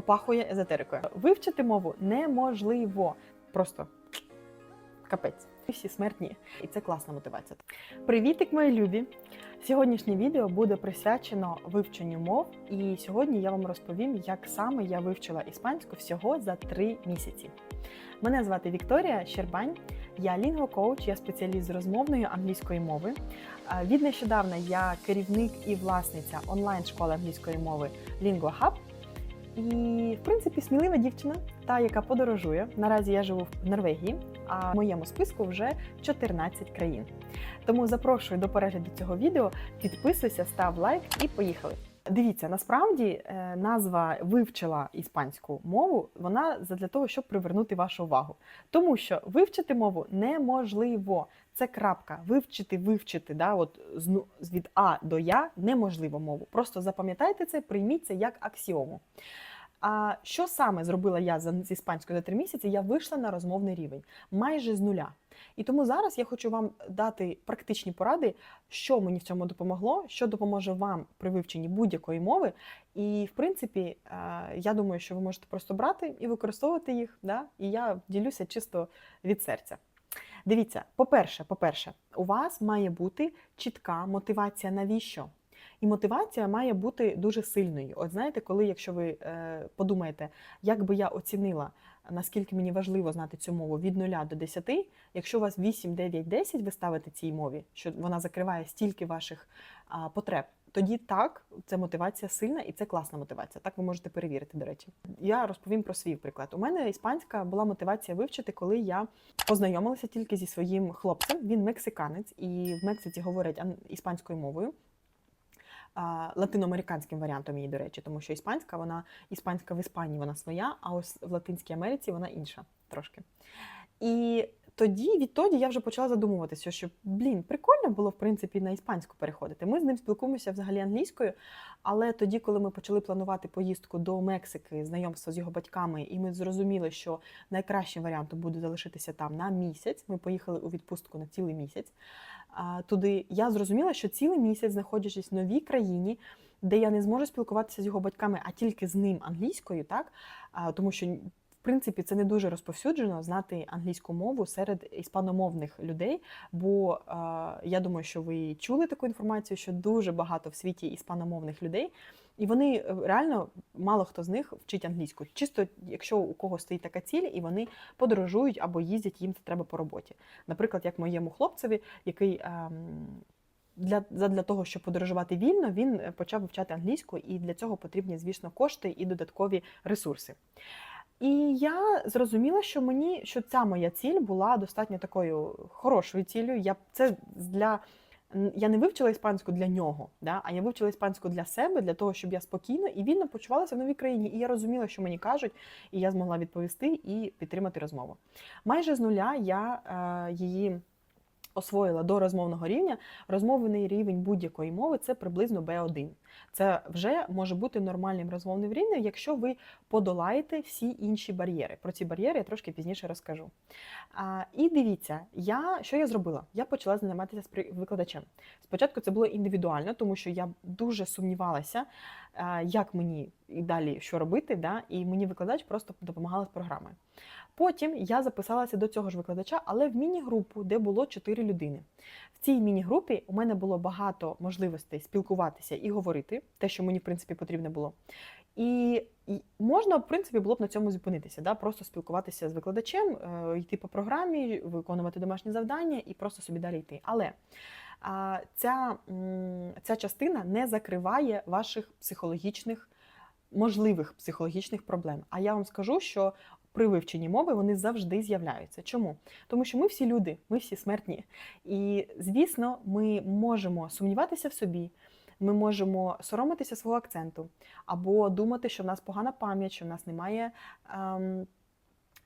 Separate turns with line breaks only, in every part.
попахує езотерикою. Вивчити мову неможливо. Просто капець. Всі смертні, і це класна мотивація. Привітик, мої любі! Сьогоднішнє відео буде присвячено вивченню мов, і сьогодні я вам розповім, як саме я вивчила іспанську всього за три місяці. Мене звати Вікторія Щербань, я лінгвокоуч, я спеціаліст з розмовної англійської мови. Від нещодавна я керівник і власниця онлайн-школи англійської мови Lingua Hub. І, в принципі, смілива дівчина, та яка подорожує. Наразі я живу в Норвегії, а в моєму списку вже 14 країн. Тому запрошую до перегляду цього відео, підписуйся, став лайк і поїхали. Дивіться, насправді е, назва вивчила іспанську мову, вона для того, щоб привернути вашу увагу. Тому що вивчити мову неможливо. Це крапка. Вивчити, вивчити, да, от від А до Я неможливо мову. Просто запам'ятайте це, прийміть це як аксіому. А що саме зробила я з іспанською за три місяці? Я вийшла на розмовний рівень майже з нуля. І тому зараз я хочу вам дати практичні поради, що мені в цьому допомогло, що допоможе вам при вивченні будь-якої мови. І, в принципі, е, я думаю, що ви можете просто брати і використовувати їх. Да? І я ділюся чисто від серця. Дивіться, по-перше, по-перше, у вас має бути чітка мотивація, навіщо? І мотивація має бути дуже сильною. От знаєте, коли якщо ви е, подумаєте, як би я оцінила, наскільки мені важливо знати цю мову від 0 до 10, якщо у вас 8, 9, 10 ви ставите цій мові, що вона закриває стільки ваших потреб, тоді так, це мотивація сильна і це класна мотивація. Так ви можете перевірити, до речі. Я розповім про свій приклад. У мене іспанська була мотивація вивчити, коли я познайомилася тільки зі своїм хлопцем. Він мексиканець, і в Мексиці говорять ан- іспанською мовою. Латиноамериканським варіантом її, до речі, тому що іспанська, вона іспанська в Іспанії вона своя, а ось в Латинській Америці вона інша трошки. І тоді, відтоді я вже почала задумуватися, що блін, прикольно було в принципі на іспанську переходити. Ми з ним спілкуємося взагалі англійською. Але тоді, коли ми почали планувати поїздку до Мексики, знайомство з його батьками, і ми зрозуміли, що найкращим варіантом буде залишитися там на місяць. Ми поїхали у відпустку на цілий місяць. Туди я зрозуміла, що цілий місяць, знаходячись в новій країні, де я не зможу спілкуватися з його батьками, а тільки з ним англійською, так тому що в принципі це не дуже розповсюджено знати англійську мову серед іспаномовних людей. Бо е, я думаю, що ви чули таку інформацію, що дуже багато в світі іспаномовних людей, і вони е, реально мало хто з них вчить англійську. Чисто якщо у кого стоїть така ціль, і вони подорожують або їздять, їм це треба по роботі. Наприклад, як моєму хлопцеві, який. ем, для, для того, щоб подорожувати вільно, він е, почав вивчати англійську, і для цього потрібні, звісно, кошти і додаткові ресурси. І я зрозуміла, що мені що ця моя ціль була достатньо такою хорошою ціллю. Я це для я не вивчила іспанську для нього, да? а я вивчила іспанську для себе, для того, щоб я спокійно і вільно почувалася в новій країні. І я розуміла, що мені кажуть, і я змогла відповісти і підтримати розмову. Майже з нуля я е, її освоїла до розмовного рівня. Розмовний рівень будь-якої мови це приблизно B1. Це вже може бути нормальним розмовним рівнем, якщо ви подолаєте всі інші бар'єри. Про ці бар'єри я трошки пізніше розкажу. А, і дивіться, я, що я зробила? Я почала займатися з викладачем. Спочатку це було індивідуально, тому що я дуже сумнівалася, як мені і далі що робити, да? і мені викладач просто допомагала з програмою. Потім я записалася до цього ж викладача, але в міні-групу, де було 4 людини. В цій міні-групі у мене було багато можливостей спілкуватися і говорити, те, що мені в принципі потрібно було. І, і можна, в принципі, було б на цьому зупинитися, да? просто спілкуватися з викладачем, е, йти по програмі, виконувати домашні завдання і просто собі далі йти. Але а, ця, ця частина не закриває ваших психологічних, можливих психологічних проблем. А я вам скажу, що при вивченні мови вони завжди з'являються. Чому? Тому що ми всі люди, ми всі смертні. І, звісно, ми можемо сумніватися в собі, ми можемо соромитися свого акценту, або думати, що в нас погана пам'ять, що в нас немає. Ем,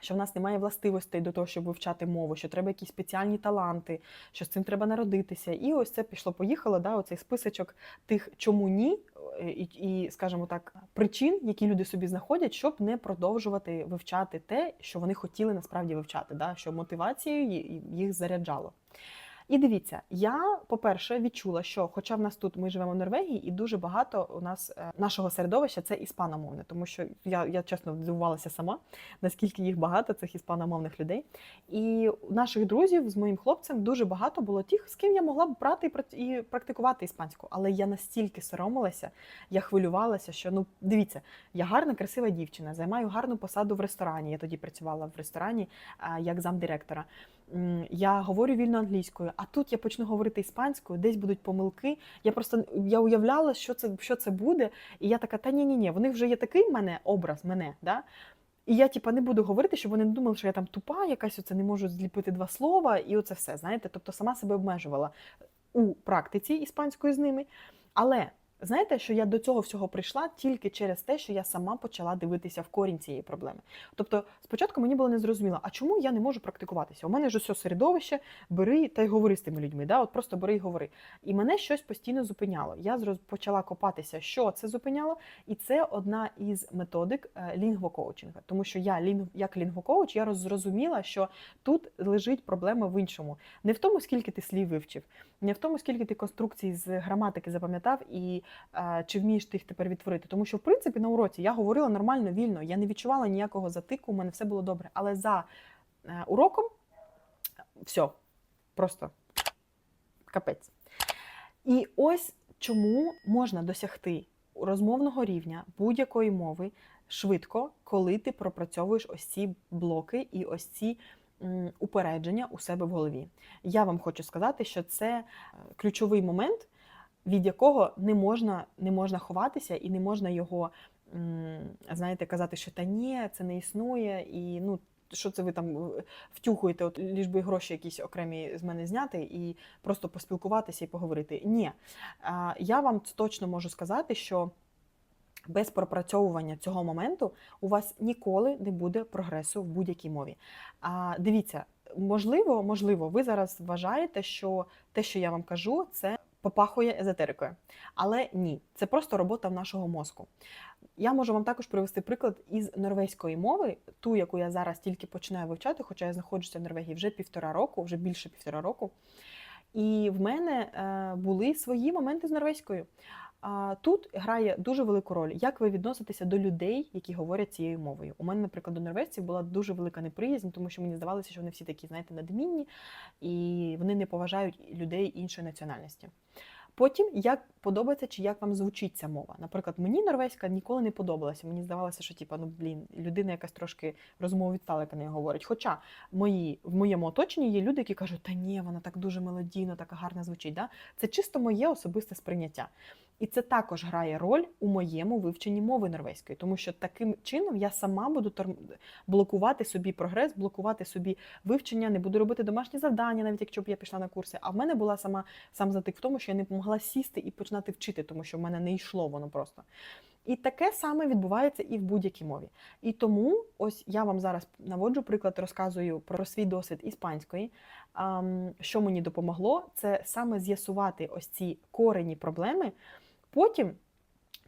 що в нас немає властивостей до того, щоб вивчати мову, що треба якісь спеціальні таланти, що з цим треба народитися. І ось це пішло-поїхало, да, оцей списочок тих, чому ні, е, і, і, скажімо так, причин, які люди собі знаходять, щоб не продовжувати вивчати те, що вони хотіли насправді вивчати, да, що мотивацією їх заряджало. І дивіться, я, по-перше, відчула, що, хоча в нас тут ми живемо в Норвегії, і дуже багато у нас е, нашого середовища це іспаномовне, тому що я, я чесно здивувалася сама, наскільки їх багато, цих іспаномовних людей. І наших друзів з моїм хлопцем дуже багато було тих, з ким я могла б брати і практикувати іспанську. Але я настільки соромилася, я хвилювалася, що ну дивіться, я гарна, красива дівчина, займаю гарну посаду в ресторані. Я тоді працювала в ресторані як замдиректора. Я говорю вільно англійською, а тут я почну говорити іспанською, десь будуть помилки. Я просто я уявляла, що це, що це буде. І я така, та ні, ні, ні, в них вже є такий мене образ мене. Да? І я, типа, не буду говорити, щоб вони не думали, що я там тупа, якась оце не можу зліпити два слова, і оце все. Знаєте, тобто сама себе обмежувала у практиці іспанської з ними. Але знаєте, що я до цього всього прийшла тільки через те, що я сама почала дивитися в корінь цієї проблеми. Тобто, спочатку мені було незрозуміло, а чому я не можу практикуватися? У мене ж усе середовище, бери та й говори з тими людьми. Да? От просто бери й говори. І мене щось постійно зупиняло. Я почала копатися, що це зупиняло, і це одна із методик е, лінгвокоучинга. Тому що я лінг, як лінгвокоуч, я роз- зрозуміла, що тут лежить проблема в іншому. Не в тому, скільки ти слів вивчив, не в тому, скільки ти конструкцій з граматики запам'ятав і чи вмієш ти їх тепер відтворити. Тому що, в принципі, на уроці я говорила нормально, вільно, я не відчувала ніякого затику, у мене все було добре. Але за е, уроком все, просто капець. І ось чому можна досягти розмовного рівня будь-якої мови швидко, коли ти пропрацьовуєш ось ці блоки і ось ці упередження у себе в голові. Я вам хочу сказати, що це е, ключовий момент, від якого не можна, не можна ховатися і не можна його, знаєте, казати, що та ні, це не існує, і ну. Що це ви там е, втюхуєте, от ліж би гроші якісь окремі з мене зняти і просто поспілкуватися і поговорити? Ні, я вам точно можу сказати, що без пропрацьовування цього моменту у вас ніколи не буде прогресу в будь-якій мові. А дивіться, можливо, можливо, ви зараз вважаєте, що те, що я вам кажу, це попахує езотерикою. Але ні, це просто робота нашого мозку. Я можу вам також привести приклад із норвезької мови, ту, яку я зараз тільки починаю вивчати, хоча я знаходжуся в Норвегії вже півтора року, вже більше півтора року. І в мене е, були свої моменти з норвезькою. Тут грає дуже велику роль, як ви відноситеся до людей, які говорять цією мовою. У мене, наприклад, до норвежців була дуже велика неприязнь, тому що мені здавалося, що вони всі такі, знаєте, надмінні і вони не поважають людей іншої національності. Потім, як подобається чи як вам звучить ця мова. Наприклад, мені норвезька ніколи не подобалася. Мені здавалося, що типа, ну блін, людина якась трошки розмову відстала, яка не говорить. Хоча мої, в моєму оточенні є люди, які кажуть, та ні, вона так дуже мелодійно, так гарно звучить. Да? Це чисто моє особисте сприйняття. І це також грає роль у моєму вивченні мови норвезької, тому що таким чином я сама буду блокувати собі прогрес, блокувати собі вивчення, не буду робити домашні завдання, навіть якщо б я пішла на курси. А в мене була сама сам затик в тому, що я не могла сісти і починати вчити, тому що в мене не йшло воно просто. І таке саме відбувається і в будь-якій мові. І тому ось я вам зараз наводжу приклад, розказую про свій досвід іспанської. Що мені допомогло, це саме з'ясувати ось ці корені проблеми. Потім,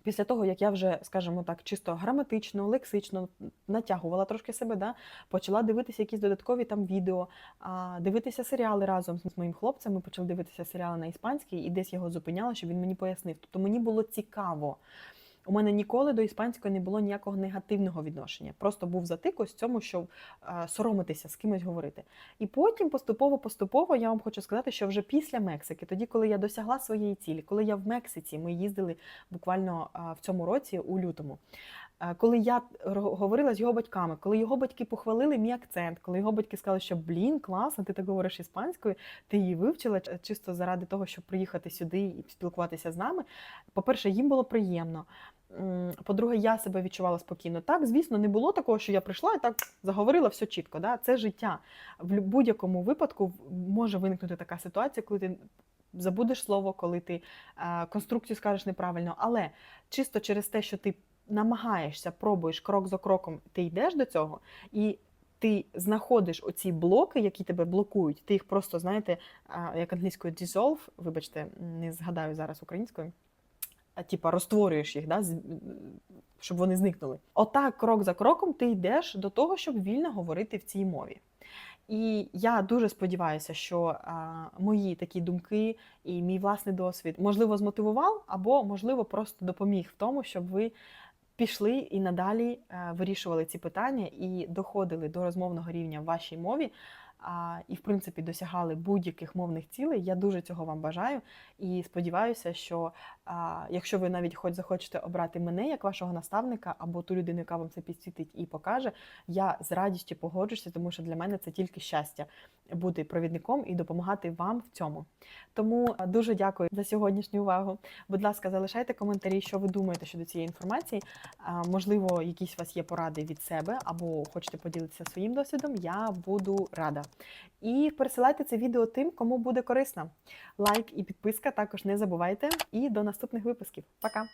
після того, як я вже, скажімо так, чисто граматично, лексично натягувала трошки себе, да, почала дивитися якісь додаткові там відео, а, дивитися серіали разом з моїм хлопцем. Ми почали дивитися серіали на іспанській, і десь його зупиняла, щоб він мені пояснив. Тобто мені було цікаво. У мене ніколи до іспанської не було ніякого негативного відношення. Просто був затик ось цьому, щоб е, соромитися з кимось говорити. І потім поступово-поступово я вам хочу сказати, що вже після Мексики, тоді, коли я досягла своєї цілі, коли я в Мексиці, ми їздили буквально в цьому році у лютому. Коли я говорила з його батьками, коли його батьки похвалили мій акцент, коли його батьки сказали, що блін, класно, ти так говориш іспанською, ти її вивчила чисто заради того, щоб приїхати сюди і спілкуватися з нами. По-перше, їм було приємно. По-друге, я себе відчувала спокійно. Так, звісно, не було такого, що я прийшла і так заговорила все чітко. Да? Це життя. В будь-якому випадку може виникнути така ситуація, коли ти забудеш слово, коли ти е, конструкцію скажеш неправильно. Але чисто через те, що ти намагаєшся, пробуєш крок за кроком, ти йдеш до цього, і ти знаходиш оці блоки, які тебе блокують. Ти їх просто, знаєте, як англійською dissolve, вибачте, не згадаю зараз українською. Типа розтворюєш їх, да, щоб вони зникнули. Отак, крок за кроком, ти йдеш до того, щоб вільно говорити в цій мові. І я дуже сподіваюся, що а, мої такі думки і мій власний досвід можливо змотивував, або можливо просто допоміг в тому, щоб ви пішли і надалі е, вирішували ці питання і доходили до розмовного рівня в вашій мові. І, в принципі, досягали будь-яких мовних цілей. Я дуже цього вам бажаю і сподіваюся, що якщо ви навіть хоч захочете обрати мене як вашого наставника або ту людину, яка вам це підсвітить і покаже, я з радістю погоджуся, тому що для мене це тільки щастя бути провідником і допомагати вам в цьому. Тому дуже дякую за сьогоднішню увагу. Будь ласка, залишайте коментарі, що ви думаєте щодо цієї інформації. Можливо, якісь у вас є поради від себе або хочете поділитися своїм досвідом. Я буду рада. І пересилайте це відео тим, кому буде корисно. Лайк і підписка також не забувайте. І до наступних випусків. Пока!